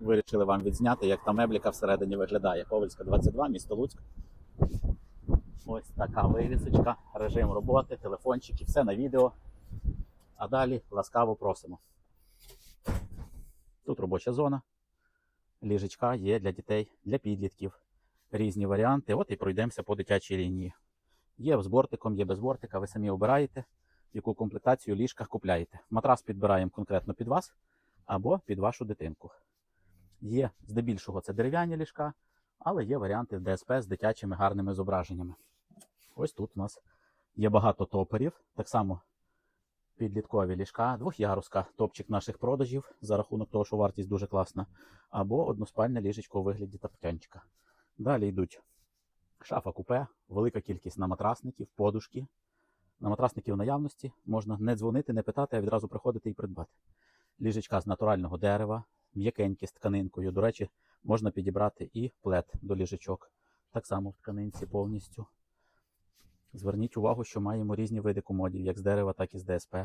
Вирішили вам відзняти, як та мебліка всередині виглядає. Ковальська 22, місто Луцьк. Ось така вивісочка, режим роботи, телефончики, все на відео. А далі ласкаво просимо. Тут робоча зона. Ліжечка є для дітей, для підлітків. Різні варіанти. От і пройдемося по дитячій лінії. Є з бортиком, є без бортика. Ви самі обираєте, яку комплектацію ліжка купляєте. Матрас підбираємо конкретно під вас або під вашу дитинку. Є здебільшого це дерев'яні ліжка, але є варіанти ДСП з дитячими гарними зображеннями. Ось тут у нас є багато топерів, так само підліткові ліжка, двохяруска, топчик наших продажів за рахунок того, що вартість дуже класна, або односпальне ліжечко у вигляді таптянчика. Далі йдуть шафа купе, велика кількість наматрасників, подушки. Наматрасників в наявності можна не дзвонити, не питати, а відразу приходити і придбати. Ліжечка з натурального дерева, м'якенькі з тканинкою. До речі, можна підібрати і плед до ліжечок. Так само в тканинці повністю. Зверніть увагу, що маємо різні види комодів, як з дерева, так і з ДСП.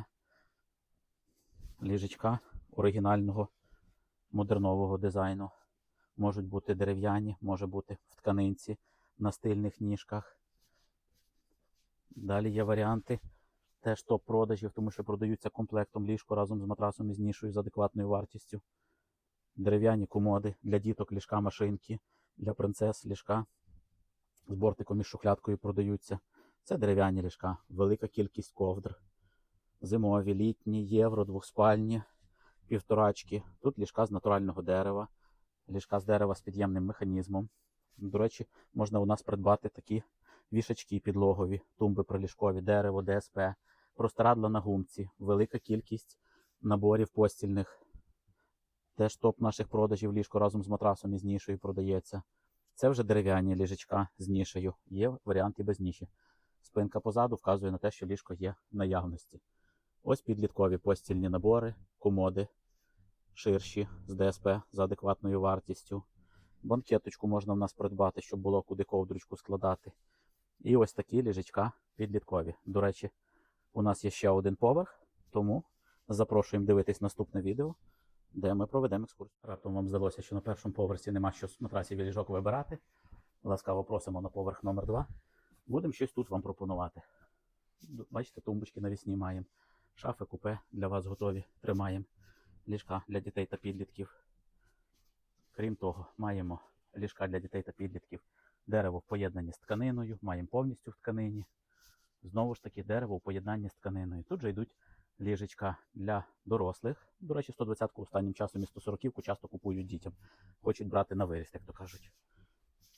Ліжечка оригінального модернового дизайну. Можуть бути дерев'яні, може бути в тканинці на стильних ніжках. Далі є варіанти теж топ-продажів, тому що продаються комплектом ліжко разом з матрасом і з нішою з адекватною вартістю. Дерев'яні комоди для діток, ліжка, машинки, для принцес ліжка. З бортиком і шухлядкою продаються. Це дерев'яні ліжка, велика кількість ковдр. Зимові, літні, євро, двохспальні, півторачки. Тут ліжка з натурального дерева, ліжка з дерева з під'ємним механізмом. До речі, можна у нас придбати такі вішачки підлогові, тумби приліжкові, дерево, ДСП, простирадла на гумці, велика кількість наборів постільних. Теж топ наших продажів ліжко разом з матрасом і з нішою продається. Це вже дерев'яні ліжечка з нішею. Є варіанти без ніші. Спинка позаду вказує на те, що ліжко є в наявності. Ось підліткові постільні набори, комоди, ширші з ДСП за адекватною вартістю. Банкеточку можна в нас придбати, щоб було куди ковдручку складати. І ось такі ліжечка підліткові. До речі, у нас є ще один поверх, тому запрошуємо дивитись наступне відео, де ми проведемо екскурсію. Раптом вам здалося, що на першому поверсі нема що з матрасів і ліжок вибирати. Ласкаво просимо на поверх номер 2 Будемо щось тут вам пропонувати. Бачите, тумбочки навісні маємо. Шафи, купе для вас готові. Тримаємо. Ліжка для дітей та підлітків. Крім того, маємо ліжка для дітей та підлітків. Дерево в поєднанні з тканиною, маємо повністю в тканині. Знову ж таки, дерево в поєднанні з тканиною. Тут же йдуть ліжечка для дорослих. До речі, 120-ку останнім часом і 140-ку часто купують дітям. Хочуть брати на виріст, як то кажуть.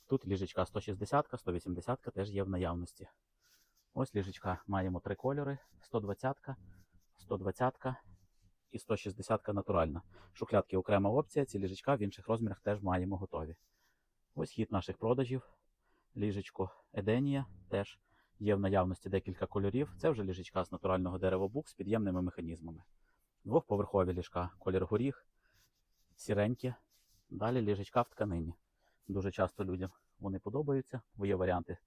Тут ліжечка 160, 180 теж є в наявності. Ось ліжечка маємо три кольори: 120-ка, 120-ка і 160-ка натуральна. Шухлядки окрема опція, ці ліжечка в інших розмірах теж маємо готові. Ось хід наших продажів. Ліжечко Еденія теж є в наявності декілька кольорів. Це вже ліжечка з натурального дерева бук з під'ємними механізмами. Двохповерхові ліжка, колір горіх, сіренькі. Далі ліжечка в тканині. Дуже часто людям вони подобаються, бо є варіанти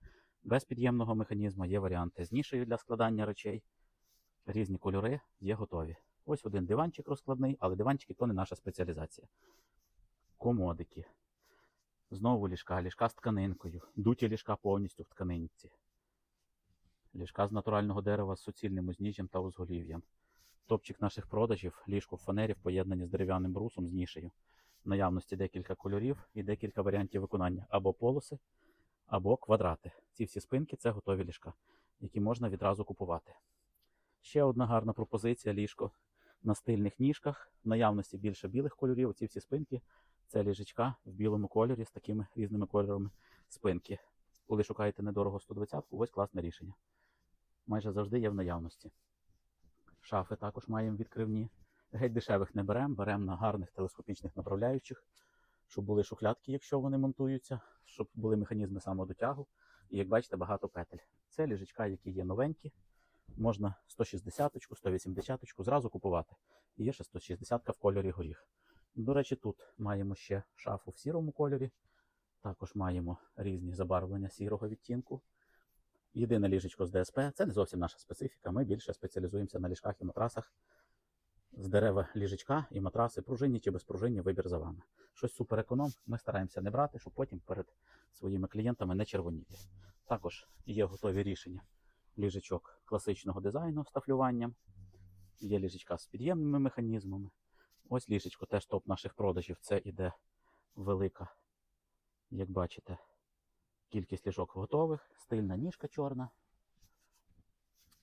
без під'ємного механізму, є варіанти з нішею для складання речей. Різні кольори є готові. Ось один диванчик розкладний, але диванчики то не наша спеціалізація. Комодики. Знову ліжка, ліжка з тканинкою. Дуті ліжка повністю в тканинці. Ліжка з натурального дерева з суцільним узніжжям та узголів'ям. Топчик наших продажів, ліжко в фанері в поєднанні з дерев'яним брусом з нішею. В наявності декілька кольорів і декілька варіантів виконання або полоси, або квадрати. Ці всі спинки це готові ліжка, які можна відразу купувати. Ще одна гарна пропозиція ліжко на стильних ніжках. В наявності більше білих кольорів. Ці всі спинки це ліжечка в білому кольорі з такими різними кольорами спинки. Коли шукаєте недорого 120 ось класне рішення. Майже завжди є в наявності. Шафи також маємо відкривні. Геть дешевих не беремо, беремо на гарних телескопічних направляючих, щоб були шухлядки, якщо вони монтуються, щоб були механізми самодотягу. І як бачите, багато петель. Це ліжечка, які є новенькі. Можна 160-ку, 180-ку зразу купувати. І є ще 160 в кольорі горіх. До речі, тут маємо ще шафу в сірому кольорі. Також маємо різні забарвлення сірого відтінку. Єдине ліжечко з ДСП це не зовсім наша специфіка. Ми більше спеціалізуємося на ліжках і матрасах з дерева ліжечка і матраси, пружинні чи безпружинні, вибір за вами. Щось супереконом ми стараємося не брати, щоб потім перед своїми клієнтами не червоніти. Також є готові рішення ліжечок класичного дизайну з тафлюванням. Є ліжечка з під'ємними механізмами. Ось ліжечко теж топ наших продажів. Це іде велика, як бачите, кількість ліжок готових, стильна ніжка чорна.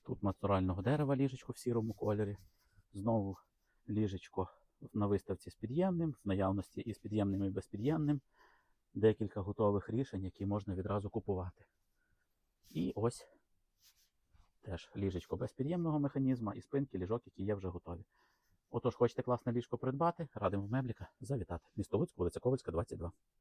Тут натурального дерева ліжечко в сірому кольорі. Знову ліжечко на виставці з під'ємним, в наявності і з під'ємним, і безпід'ємним. Декілька готових рішень, які можна відразу купувати. І ось теж ліжечко без під'ємного механізму і спинки ліжок, які є вже готові. Отож, хочете класне ліжко придбати, радимо в мебліка завітати. Місто Луцьк, вулиця Ковальська, 22.